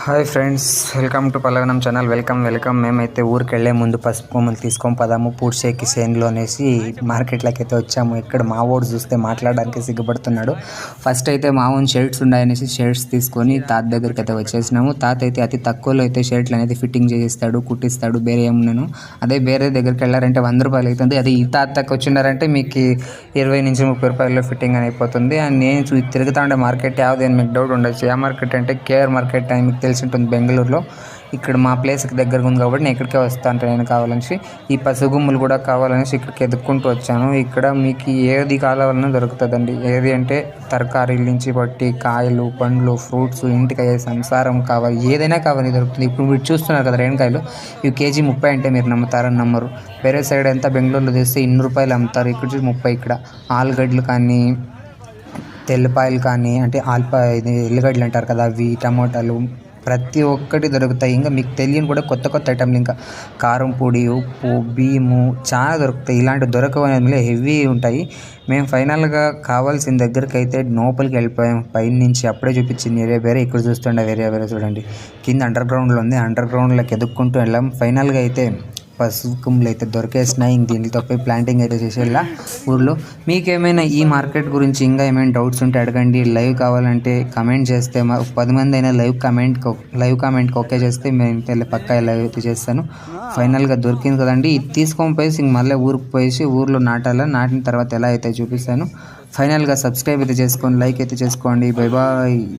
Hi friends welcome to Pallavanam channel. Welcome welcome. మేమైతే ఊరికి వెళ్ళే ముందు పసుపు కొమ్మలు తీసుకొని పదాము పూడ్చేకి సేన్లో అనేసి మార్కెట్లోకి అయితే వచ్చాము. ఇక్కడ మా ఓడు చూస్తే మాట్లాడడానికి సిగ్గుపడుతున్నాడు. ఫస్ట్ అయితే మా ఓన్ షర్ట్స్ ఉన్నాయనేసి షర్ట్స్ తీసుకొని తాత దగ్గరికి అయితే వచ్చేసినాము. తాత అయితే అతి తక్కువలో అయితే షర్ట్లు అనేది ఫిట్టింగ్ చేయిస్తాడు కుట్టిస్తాడు వేరే ఏమున్నాను అదే వేరే దగ్గరికి వెళ్ళారంటే వంద రూపాయలు అవుతుంది. అది ఈ తాతకి వచ్చినారంటే మీకు ఇరవై నుంచి ముప్పై రూపాయల్లో ఫిట్టింగ్ అని అయిపోతుంది. అండ్ నేను చూ తిరుగుతా ఉండే మార్కెట్ యావది మీకు డౌట్ ఉండొచ్చు. ఏ మార్కెట్ అంటే కేఆర్ మార్కెట్ అని మీకు తెలిసి ఉంటుంది బెంగళూరులో. ఇక్కడ మా ప్లేస్కి దగ్గరగా ఉంది కాబట్టి నేను ఇక్కడికే వస్తాను నేను కావాలనేసి ఈ పసుగుమ్ములు కూడా కావాలనేసి ఇక్కడికి ఎదుక్కుంటూ వచ్చాను. ఇక్కడ మీకు ఏది కావాలన్నా దొరుకుతుందండి. ఏది అంటే తరకారీల నుంచి బట్టి కాయలు పండ్లు ఫ్రూట్స్ ఇంటికి అయ్యే సంసారం కావాలి ఏదైనా కావాలి దొరుకుతుంది. ఇప్పుడు మీరు చూస్తున్నారు కదా రేణుకాయలు ఇవి కేజీ ముప్పై అంటే మీరు నమ్ముతారని నమ్మరు. వేరే సైడ్ ఎంత బెంగళూరులో తెస్తే ఇన్ని రూపాయలు అమ్ముతారు. ఇక్కడ చూసి ముప్పై ఇక్కడ. ఆలుగడ్డలు కానీ తెల్లపాయలు కానీ అంటే ఆల్పా ఇది ఎల్లిగడ్డలు అంటారు కదా అవి టమాటాలు ప్రతి ఒక్కటి దొరుకుతాయి. ఇంకా మీకు తెలియని కూడా కొత్త కొత్త ఐటమ్లు ఇంకా కారం పొడి ఉప్పు బియ్యము చాలా దొరుకుతాయి. ఇలాంటి దొరకవనేది హెవీ ఉంటాయి. మేము ఫైనల్గా కావాల్సిన దగ్గరికి అయితే లోపలికి వెళ్ళిపోయాం. పైన నుంచి అప్పుడే చూపించింది ఏరియా వేరే ఇక్కడ చూస్తుండే వేరే వేరే చూడండి. కింద అండర్ గ్రౌండ్లో ఉంది. అండర్ గ్రౌండ్లోకి ఎదుక్కుంటూ వెళ్ళాం. ఫైనల్గా అయితే పసుపుకుమ్లు అయితే దొరికేసినాయి ఇంక దీనితో పోయి ప్లాంటింగ్ అయితే చేసేలా ఊర్లో. మీకేమైనా ఈ మార్కెట్ గురించి ఇంకా ఏమైనా డౌట్స్ ఉంటే అడగండి. లైవ్ కావాలంటే కమెంట్ చేస్తే మా పది మంది అయినా లైవ్ కమెంట్ లైవ్ కామెంట్కి ఓకే చేస్తే మేము పక్కా లైవ్ అయితే చేస్తాను. ఫైనల్గా దొరికింది కదండి. ఇది తీసుకొని పోయి ఇంక మళ్ళీ ఊరికి పోయేసి ఊర్లో నాటాలా నాటిన తర్వాత ఎలా అయితే చూపిస్తాను. ఫైనల్గా సబ్స్క్రైబ్ అయితే చేసుకోండి లైక్ అయితే చేసుకోండి. Bye bye